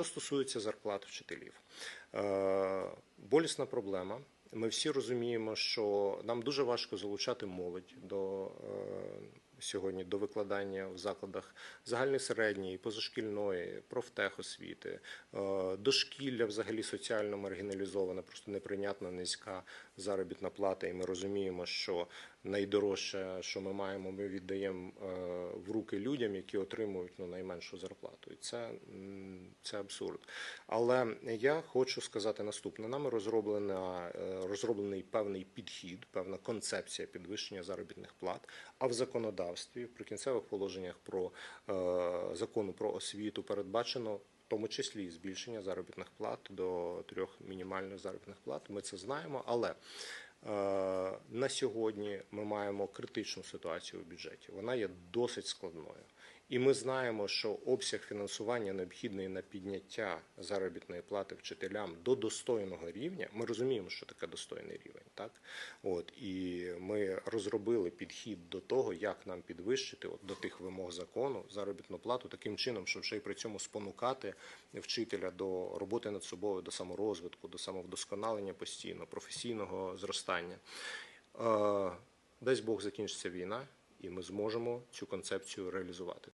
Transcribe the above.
Що стосується зарплат вчителів, Е, болісна проблема. Ми всі розуміємо, що нам дуже важко залучати молодь до е, сьогодні до викладання в закладах загальної середньої, позашкільної, профтехосвіти, е, дошкілля взагалі соціально маргіналізоване, просто неприйнятна низька заробітна плата. І ми розуміємо, що найдорожче, що ми маємо, ми віддаємо е, в руки людям, які отримують ну, найменшу зарплату. І це, це абсурд. Але я хочу сказати наступне: нами розроблена, розроблений певний підхід, певна концепція підвищення заробітних плат. А в законодавстві, в прикінцевих положеннях про е, закону про освіту передбачено. В тому числі збільшення заробітних плат до трьох мінімальних заробітних плат. Ми це знаємо, але е, на сьогодні ми маємо критичну ситуацію у бюджеті. Вона є досить складною. І ми знаємо, що обсяг фінансування необхідний на підняття заробітної плати вчителям до достойного рівня. Ми розуміємо, що таке достойний рівень, так от і ми розробили підхід до того, як нам підвищити от, до тих вимог закону заробітну плату таким чином, щоб ще й при цьому спонукати вчителя до роботи над собою, до саморозвитку, до самовдосконалення постійно, професійного зростання. Е, Дасть Бог закінчиться війна, і ми зможемо цю концепцію реалізувати.